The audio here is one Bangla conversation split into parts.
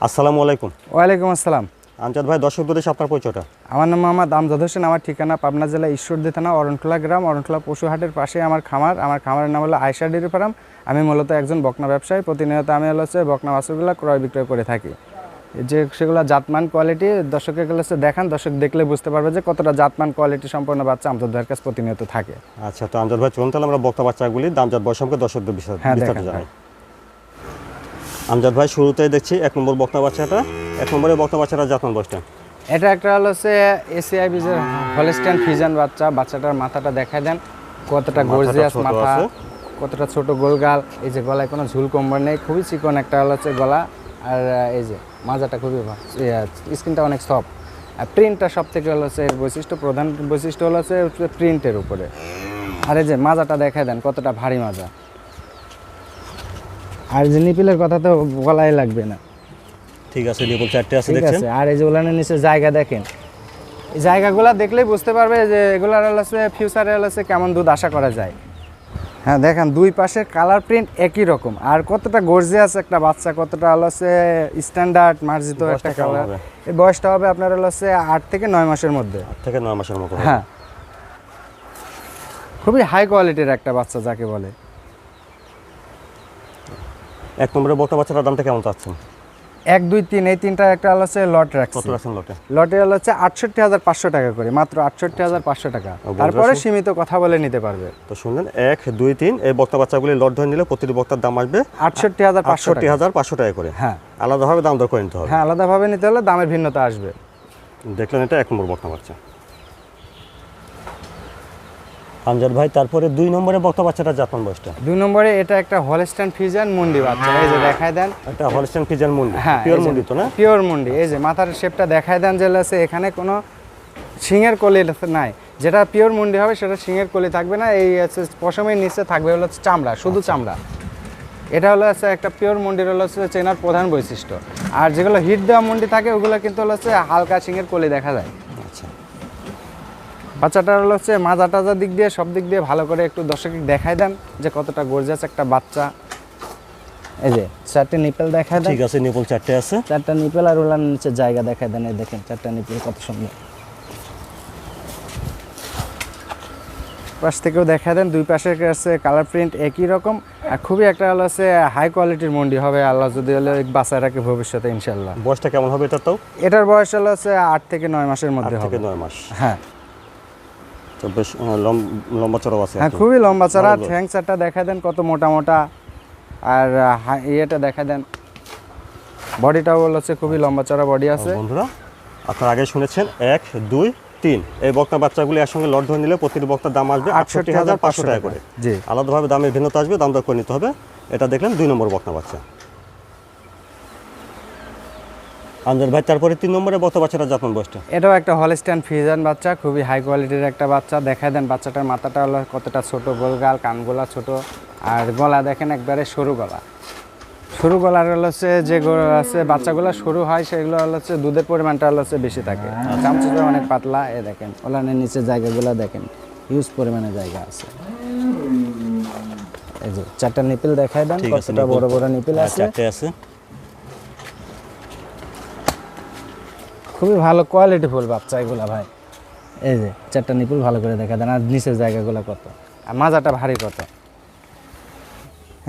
আসসালামু আলাইকুম। ওয়ালাইকুম আসসালাম। আমজাদ ভাই দর্শক দূরে আপনার পরিচয়টা? আমার নাম মোহাম্মদ আমজাদ হোসেন আমার ঠিকানা পাবনা জেলা ঈশ্বরদী থানা অরণখোলা গ্রাম অরণখোলা পশুহাটের পাশে আমার খামার। আমার খামারের নাম হলো আয়সা ডেরি ফার্ম। আমি মূলত একজন বকনা ব্যবসায়ী। প্রতিনিয়ত আমি হলো হচ্ছে বকনা বাছুরগুলো ক্রয় বিক্রয় করে থাকি। যে সেগুলো জাতমান কোয়ালিটি দর্শকের কাছে দেখান দর্শক দেখলে বুঝতে পারবে যে কতটা জাতমান কোয়ালিটি সম্পন্ন বাচ্চা আমজাদ ভাইয়ের কাছে প্রতিনিয়ত থাকে। আচ্ছা তো আমজাদ ভাই চলুন তাহলে আমরা বক্তা বাচ্চাগুলি দামজাত বয়স সম্পর্কে দর্শকদের বিস্তার- হ্যাঁ, জানাই। আমজাদ ভাই শুরুতেই দেখছি এক নম্বর বক্তা বাচ্চাটা। এক নম্বরে বক্তা বাচ্চাটা জাতমান বয়সটা? এটা একটা হলো হচ্ছে এসিআই বিজের হলিস্টান ফিজান বাচ্চা। বাচ্চাটার মাথাটা দেখায় দেন। কতটা গর্জিয়াস মাথা কতটা ছোট গোলগাল। এই যে গলায় কোনো ঝুল কম্বর নেই। খুবই চিকন একটা হলো হচ্ছে গলা। আর এই যে মাজাটা খুবই স্কিনটা অনেক সফট। আর প্রিন্টটা সব থেকে হলো হচ্ছে এর বৈশিষ্ট্য প্রধান বৈশিষ্ট্য হলো হচ্ছে প্রিন্টের উপরে। আর এই যে মাজাটা দেখায় দেন কতটা ভারী মাজা। আর যে নিপিলের কথা তো বলাই লাগবে না। ঠিক আছে নিপুল চারটে আছে ঠিক দেখছেন? আছে আর এই যে ওলানের নিচে জায়গা দেখেন। এই জায়গাগুলো দেখলেই বুঝতে পারবে যে এগুলার হচ্ছে ফিউচারে হচ্ছে কেমন দুধ আশা করা যায়। হ্যাঁ দেখেন দুই পাশে কালার প্রিন্ট একই রকম। আর কতটা গর্জিয়াস একটা বাচ্চা কতটা হলো হচ্ছে স্ট্যান্ডার্ড মার্জিত একটা কালার এই বয়সটা হবে আপনার হলো হচ্ছে আট থেকে নয় মাসের মধ্যে। আট থেকে নয় মাসের মতো হবে। হ্যাঁ। খুবই হাই কোয়ালিটির একটা বাচ্চা যাকে বলে। এক নম্বরে বক্তা বাচ্চাটার দামটা কেমন চাচ্ছেন? এক দুই তিন এই তিনটা একটা হলো হচ্ছে লট কত রাখছি। লটে লটে? হলো হচ্ছে আটষট্টি হাজার পাঁচশো টাকা করে মাত্র আটষট্টি হাজার পাঁচশো টাকা। তারপরে সীমিত কথা বলে নিতে পারবে। তো শুনলেন এক দুই তিন এই বক্তা বাচ্চাগুলি লট ধরে নিলে প্রতিটি বক্তার দাম আসবে আটষট্টি হাজার আটষট্টি টাকা। হাজার পাঁচশো টাকা করে। হ্যাঁ। আলাদাভাবে দাম দর করে নিতে হবে। হ্যাঁ আলাদাভাবে নিতে হলে দামের ভিন্নতা আসবে। দেখলেন এটা এক নম্বর বক্তা বাচ্চা। আমজাদ ভাই তারপরে দুই নম্বরে বক্তা বাচ্চাটা জাতমান বয়সটা? দুই নম্বরে এটা একটা হলস্টাইন ফিজান মুন্ডি বাচ্চা এই যে দেখায় দেন। একটা হলস্টেন ফিজান মুন্ডি হ্যাঁ পিওর মুন্ডি তো না? পিওর মুন্ডি এই যে মাথার শেপটা দেখায় দেন যে আছে এখানে কোনো শিঙের কলি নাই। যেটা পিওর মুন্ডি হবে সেটা শিঙের কলি থাকবে না এই হচ্ছে পশমের নিচে থাকবে হলো চামড়া শুধু চামড়া। এটা হলো হচ্ছে একটা পিওর মুন্ডির হলো হচ্ছে চেনার প্রধান বৈশিষ্ট্য। আর যেগুলো হিট দেওয়া মুন্ডি থাকে ওগুলো কিন্তু হলো হচ্ছে হালকা শিঙের কলি দেখা যায়। আচ্ছা বাচ্চাটার হচ্ছে মাজা টাজা দিক দিয়ে সব দিক দিয়ে ভালো করে একটু দর্শক দেখায় দেন যে কতটা গর্জাস একটা বাচ্চা। এই যে চারটে নিপেল দেখায় দেন। ঠিক আছে নিপুল চারটে আছে। চারটা নিপেল আর ওলার নিচে জায়গা দেখায় দেন এই দেখেন চারটা নিপেল কত সুন্দর। পাশ থেকেও দেখা দেন দুই পাশে আছে কালার প্রিন্ট একই রকম। আর খুবই একটা হলো হচ্ছে হাই কোয়ালিটির মন্ডি হবে আল্লাহ যদি হলে বাচ্চা রাখে ভবিষ্যতে ইনশাল্লাহ বয়সটা কেমন হবে এটার তাও? এটার বয়স হলো হচ্ছে আট থেকে নয় মাসের মধ্যে হবে। নয় মাস। হ্যাঁ। তো বেশ লম্বা চড়াও আছে হ্যাঁ খুবই লম্বা চড়া। ঠ্যাং চারটা দেখা দেন কত মোটা মোটা। আর ইয়েটা দেখা দেন। বডিটাও হচ্ছে খুবই লম্বা চড়া বডি আছে। বন্ধুরা আপনারা আগে শুনেছেন এক দুই তিন। এই বক্তা বাচ্চাগুলি একসঙ্গে লট ধরে নিলে প্রতিটি বক্তার দাম আসবে আটষট্টি হাজার পাঁচশো টাকা করে। আলাদাভাবে দামের ভিন্নতা আসবে দাম দর করে নিতে হবে। এটা দেখলেন দুই নম্বর বক্তা বাচ্চা। আমজাদ ভাই তারপরে তিন নম্বরে বক্তা বাচ্চাটা যত্ন বয়সটা? এটাও একটা হলস্টাইন ফিজান বাচ্চা খুবই হাই কোয়ালিটির একটা বাচ্চা। দেখায় দেন বাচ্চাটার মাথাটা হলো কতটা ছোট গোলগাল কানগুলা ছোট। আর গলা দেখেন একবারে সরু গলা। সরু গলার হলো হচ্ছে যে আছে বাচ্চাগুলো সরু হয় সেগুলো হলো হচ্ছে দুধের পরিমাণটা হলো হচ্ছে বেশি থাকে। চামচটা অনেক পাতলা এ দেখেন ওলানের নিচে জায়গাগুলো দেখেন হিউজ পরিমাণে জায়গা আছে। এই যে চারটা নিপিল দেখায় দেন কতটা বড় বড় নিপিল হ্যাঁ, আছে। আছে। খুবই ভালো কোয়ালিটি ফুল বাচ্চা এগুলা ভাই। এই যে চারটা নিপুল ভালো করে দেখা দেন আর নিচের জায়গাগুলো কত? আর মাজাটা ভারী কত?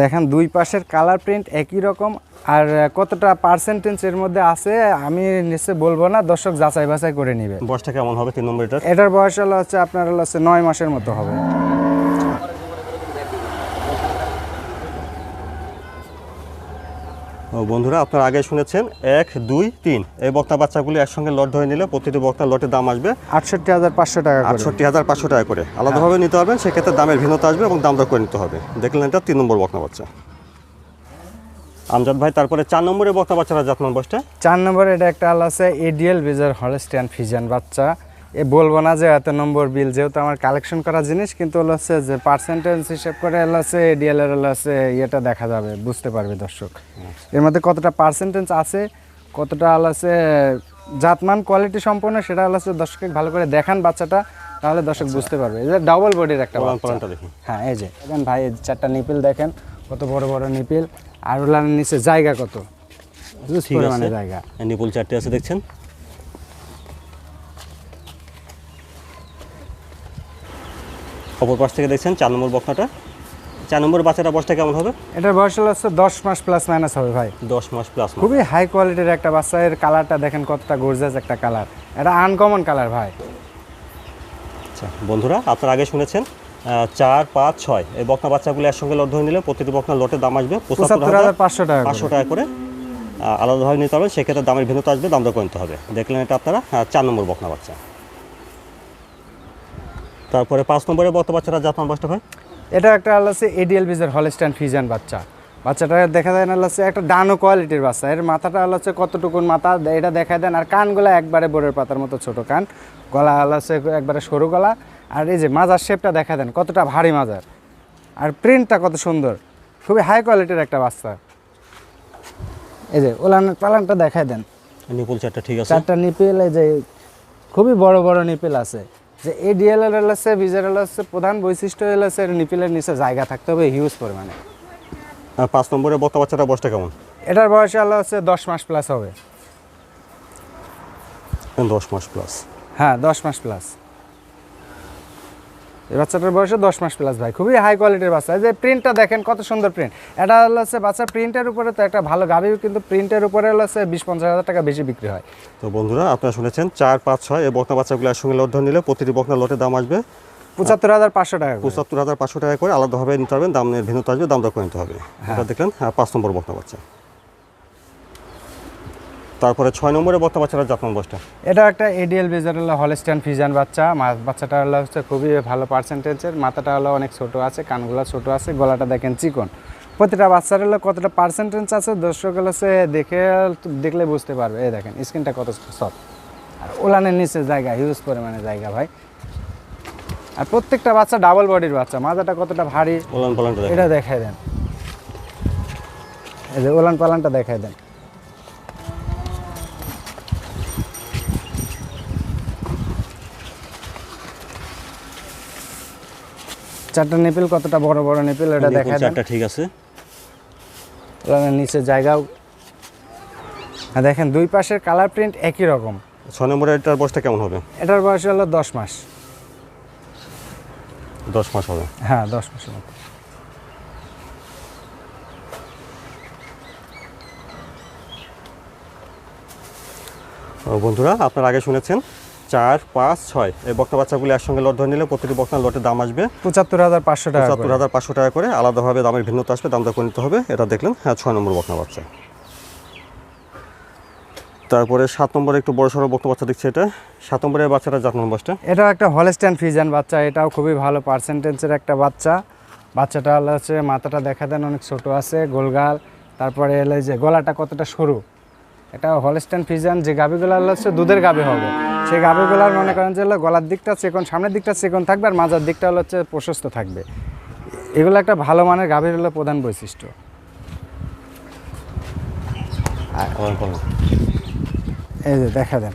দেখেন দুই পাশের কালার প্রিন্ট একই রকম আর কতটা পার্সেন্টেজ এর মধ্যে আছে আমি নিশ্চয় বলব না দর্শক যাচাই বাছাই করে নিবে। বয়সটা কেমন হবে তিন নম্বর এটার? এটার বয়স হলো হচ্ছে আপনার হলো হচ্ছে নয় মাসের মতো হবে। বন্ধুরা আপনারা আগে শুনেছেন এক দুই তিন। এই বক্তা বাচ্চাগুলি একসঙ্গে লট ধরে নিলে প্রতিটি বক্তার লটের দাম আসবে আটষট্টি হাজার পাঁচশো টাকা আটষট্টি হাজার পাঁচশো টাকা করে। আলাদাভাবে নিতে পারবেন সেক্ষেত্রে দামের ভিন্নতা আসবে এবং দাম দর করে নিতে হবে। দেখলেন এটা তিন নম্বর বক্তা বাচ্চা। আমজাদ ভাই তারপরে চার নম্বরে বক্তা বাচ্চারা যত্ন বয়সটা? চার নম্বরে এটা একটা আল আছে এডিএল বিজার হলস্টিয়ান ফিজিয়ান বাচ্চা। এ বলব না যে এত নম্বর বিল যেহেতু আমার কালেকশন করা জিনিস কিন্তু হলো হচ্ছে যে পার্সেন্টেজ হিসেব করে হলো হচ্ছে এডিএল এর হলো হচ্ছে ইয়েটা দেখা যাবে বুঝতে পারবে দর্শক। এর মধ্যে কতটা পার্সেন্টেজ আছে কতটা হলো হচ্ছে জাতমান কোয়ালিটি সম্পন্ন সেটা হলো হচ্ছে দর্শককে ভালো করে দেখান বাচ্চাটা তাহলে দর্শক বুঝতে পারবে। এই যে ডাবল বডির একটা হ্যাঁ এই যে দেখেন ভাই এই চারটা নিপিল দেখেন কত বড় বড় নিপিল আর ওলার নিচে জায়গা কত? জায়গা। নিপুল চারটে আছে দেখছেন? অপর পাশ থেকে দেখছেন চার নম্বর বকনাটা চার নম্বর বাচ্চাটা বয়সটা কেমন হবে? এটার বয়স হলো হচ্ছে দশ মাস প্লাস মাইনাস হবে ভাই। দশ মাস প্লাস খুবই হাই কোয়ালিটির একটা বাচ্চা এর কালারটা দেখেন কতটা গর্জাস একটা কালার এটা আনকমন কালার ভাই। আচ্ছা বন্ধুরা আপনারা আগে শুনেছেন চার পাঁচ ছয়। এই বকনা বাচ্চাগুলো একসঙ্গে লট ধরে নিলে প্রতিটি বকনা লটের দাম আসবে পঁচাত্তর হাজার পাঁচশো টাকা পাঁচশো টাকা করে। আলাদাভাবে নিতে হবে সেক্ষেত্রে দামের ভিন্নতা আসবে দাম দর করে নিতে হবে। দেখলেন এটা আপনারা চার নম্বর বকনা বাচ্চা। তারপরে পাঁচ নম্বরে বক্তা বাচ্চারা জাতমান বাসটা ভাই? এটা একটা হচ্ছে এডিএল বিজের হলস্টাইন ফিজান বাচ্চা। বাচ্চাটা দেখা যায় না হচ্ছে একটা ডানো কোয়ালিটির বাচ্চা। এর মাথাটা হচ্ছে কতটুকুন মাথা এটা দেখা দেন। আর কানগুলো একবারে বোরের পাতার মতো ছোট কান। গলা হচ্ছে একবারে সরু গলা। আর এই যে মাজার শেপটা দেখা দেন কতটা ভারী মাজার। আর প্রিন্টটা কত সুন্দর। খুবই হাই কোয়ালিটির একটা বাচ্চা। এই যে ওলানের পালানটা দেখায় দেন। নিপুল চারটা ঠিক আছে। চারটা নিপিল এই যে খুবই বড় বড় নিপিল আছে। যে এই ডিএলএল এল হচ্ছে বিজের হচ্ছে প্রধান বৈশিষ্ট্য এল আছে নিপিলের নিচে জায়গা থাকতে হবে হিউজ পরিমাণে। আর পাঁচ নম্বরে বক্তা বাচ্চাটা বয়সটা কেমন? এটার বয়স হলো হচ্ছে দশ মাস প্লাস হবে। দশ মাস প্লাস হ্যাঁ দশ মাস প্লাস এই বাচ্চাটার বয়সে দশ মাস প্লাস ভাই। খুবই হাই কোয়ালিটির বাচ্চা। এই যে প্রিন্টটা দেখেন কত সুন্দর প্রিন্ট এটা হলো হচ্ছে বাচ্চার প্রিন্টের উপরে তো একটা ভালো গাভি কিন্তু প্রিন্টের উপরে হলো হচ্ছে বিশ পঞ্চাশ হাজার টাকা বেশি বিক্রি হয়। তো বন্ধুরা আপনারা শুনেছেন চার পাঁচ ছয় এই বকনা বাচ্চাগুলো একসঙ্গে লট নিলে প্রতিটি বকনা লটের দাম আসবে পঁচাত্তর হাজার পাঁচশো টাকা পঁচাত্তর হাজার পাঁচশো টাকা করে আলাদাভাবে নিতে হবে দামের ভিন্নতা আসবে দাম দর করে নিতে হবে এটা দেখলেন হ্যাঁ, পাঁচ নম্বর বকনা বাচ্চা। তারপরে ছয় নম্বরে বকনা বাচ্চারা জাতমান বয়সটা? এটা একটা এডিএল বেজার হলো হলস্টাইন ফিজান বাচ্চা। বাচ্চাটা হলো হচ্ছে খুবই ভালো পার্সেন্টেজের মাথাটা হলো অনেক ছোট আছে কানগুলো ছোট আছে গলাটা দেখেন চিকন। প্রতিটা বাচ্চার হলো কতটা পার্সেন্টেজ আছে দর্শক হলো সে দেখে দেখলে বুঝতে পারবে। এই দেখেন স্কিনটা কত সফট আর ওলানের নিচে জায়গা হিউজ পরিমাণে জায়গা ভাই। আর প্রত্যেকটা বাচ্চা ডাবল বডির বাচ্চা। মাথাটা কতটা ভারী ওলান পালানটা এটা দেখাই দেন। এই যে ওলান পালানটা দেখাই দেন। চারটা নিপিল কতটা বড় বড় নিপিল এটা দেখা চারটা ঠিক আছে। নিচে জায়গাও। আর দেখেন দুই পাশের কালার প্রিন্ট একই রকম। ছয় নম্বরে এটার বয়সটা কেমন হবে? এটার বয়স হলো দশ মাস। দশ মাস হবে। হ্যাঁ দশ মাসের মতো। ও বন্ধুরা আপনারা আগে শুনেছেন চার পাঁচ ছয়। এই বক্তা বাচ্চাগুলি একসঙ্গে লট ধরে নিলে প্রতিটি বক্তা লটের দাম আসবে পঁচাত্তর হাজার পাঁচশো টাকা পঁচাত্তর হাজার পাঁচশো টাকা করে। আলাদাভাবে দামের ভিন্নতা আসবে দাম দর করে নিতে হবে। এটা দেখলেন হ্যাঁ ছয় নম্বর বকনা বাচ্চা। তারপরে সাত নম্বরে একটু বড় সড়ো বকনা বাচ্চা দেখছি এটা। সাত নম্বরের বাচ্চাটা জাত নম্বরটা এটাও একটা হলস্টাইন ফিজান বাচ্চা এটাও খুবই ভালো পার্সেন্টেজের একটা বাচ্চা। বাচ্চাটা হচ্ছে মাথাটা দেখা দেন অনেক ছোট আছে গোলগাল। তারপরে এলো যে গলাটা কতটা সরু এটা হলস্টাইন ফিজান যে গাভিগুলো হচ্ছে দুধের গাভি হবে। সেই গাভিগুলার মনে করেন যে গলার দিকটা চেকন সামনের দিকটা চেকন থাকবে আর মাজার দিকটা হলো হচ্ছে প্রশস্ত থাকবে। এগুলো একটা ভালো মানের গাভীর হলো প্রধান বৈশিষ্ট্য। এই যে দেখা দেন।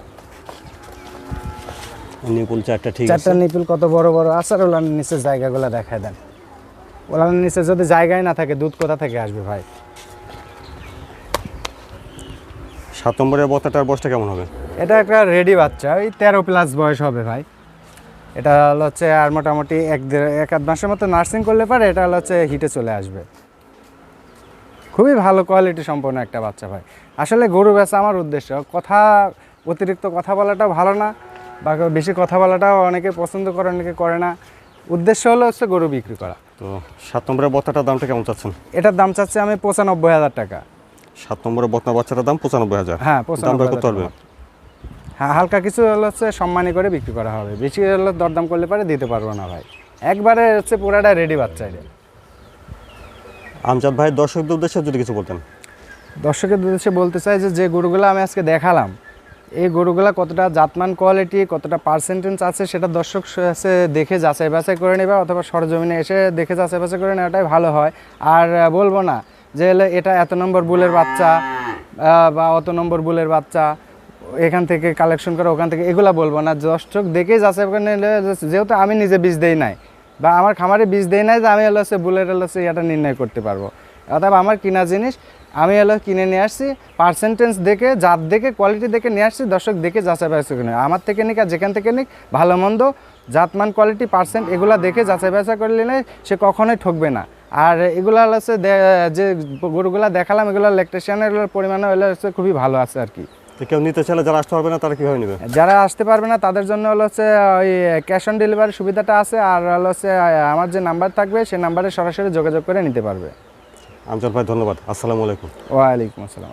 নিপুল চারটা ঠিক চারটা নিপিল কত বড় বড় ওলানের নিচে জায়গাগুলো দেখায় দেন। ওলানের নিচে যদি জায়গায় না থাকে দুধ কোথা থেকে আসবে ভাই? সাত নম্বরের বক্তাটার বয়সটা কেমন হবে? এটা একটা রেডি বাচ্চা ওই তেরো প্লাস বয়স হবে ভাই। এটা হলো হচ্ছে আর মোটামুটি এক দেড় এক আধ মাসের মতো নার্সিং করলে পারে এটা হলো হচ্ছে হিটে চলে আসবে। খুবই ভালো কোয়ালিটি সম্পন্ন একটা বাচ্চা ভাই। আসলে গরু বেচা আমার উদ্দেশ্য কথা অতিরিক্ত কথা বলাটাও ভালো না বা বেশি কথা বলাটাও অনেকে পছন্দ করে অনেকে করে না। উদ্দেশ্য হলো হচ্ছে গরু বিক্রি করা। তো সাত নম্বরের বক্তাটার দামটা কেমন চাচ্ছেন? এটার দাম চাচ্ছি আমি পঁচানব্বই হাজার টাকা। সাত নম্বরের বক্তা বাচ্চাটার দাম পঁচানব্বই হাজার। হ্যাঁ পঁচানব্বই করতে পারবে? হ্যাঁ হালকা কিছু হচ্ছে সম্মানী করে বিক্রি করা হবে। বেশি হলে দরদাম করলে পারে দিতে পারব না ভাই। একবারে হচ্ছে পুরাটা রেডি বাচ্চা এটা। আমজাদ ভাই দর্শকদের উদ্দেশ্যে যদি কিছু বলতেন। দর্শকের উদ্দেশ্যে বলতে চাই যে যে গরুগুলো আমি আজকে দেখালাম এই গরুগুলা কতটা জাতমান কোয়ালিটি কতটা পার্সেন্টেজ আছে সেটা দর্শক এসে দেখে যাচাই বাছাই করে নেবে অথবা সরজমিনে এসে দেখে যাচাই বাছাই করে নেওয়াটাই ভালো হয়। আর বলব না যে হলে এটা এত নম্বর বুলের বাচ্চা বা অত নম্বর বুলের বাচ্চা এখান থেকে কালেকশন করে ওখান থেকে এগুলা বলব না। দর্শক দেখেই যাচাই করে নিলে যেহেতু আমি নিজে বীজ দেই নাই বা আমার খামারে বীজ দেই নাই যে আমি হলো সে বুলের হলো সে এটা নির্ণয় করতে পারব। অর্থাৎ আমার কিনা জিনিস আমি হলো কিনে নিয়ে আসছি পার্সেন্টেজ দেখে জাত দেখে কোয়ালিটি দেখে নিয়ে আসছি দর্শক দেখে যাচাই বাছাই করে আমার থেকে নিক আর যেখান থেকে নিক ভালো মন্দ জাতমান কোয়ালিটি পার্সেন্ট এগুলো দেখে যাচাই বাছাই করে নিলে সে কখনোই ঠকবে না। আর এগুলো হচ্ছে যে গরুগুলা দেখালাম এগুলো ইলেকট্রিশিয়ানের পরিমাণে হলে হচ্ছে খুবই ভালো আছে আর কি। তো কেউ নিতে চাইলে যারা আসতে পারবে না তারা কীভাবে নেবে? যারা আসতে পারবে না তাদের জন্য হলো হচ্ছে ওই ক্যাশ অন ডেলিভারি সুবিধাটা আছে আর হলো হচ্ছে আমার যে নাম্বার থাকবে সেই নাম্বারে সরাসরি যোগাযোগ করে নিতে পারবে। আমজাদ ভাই ধন্যবাদ। আসসালামু আলাইকুম। ওয়ালাইকুম আসসালাম।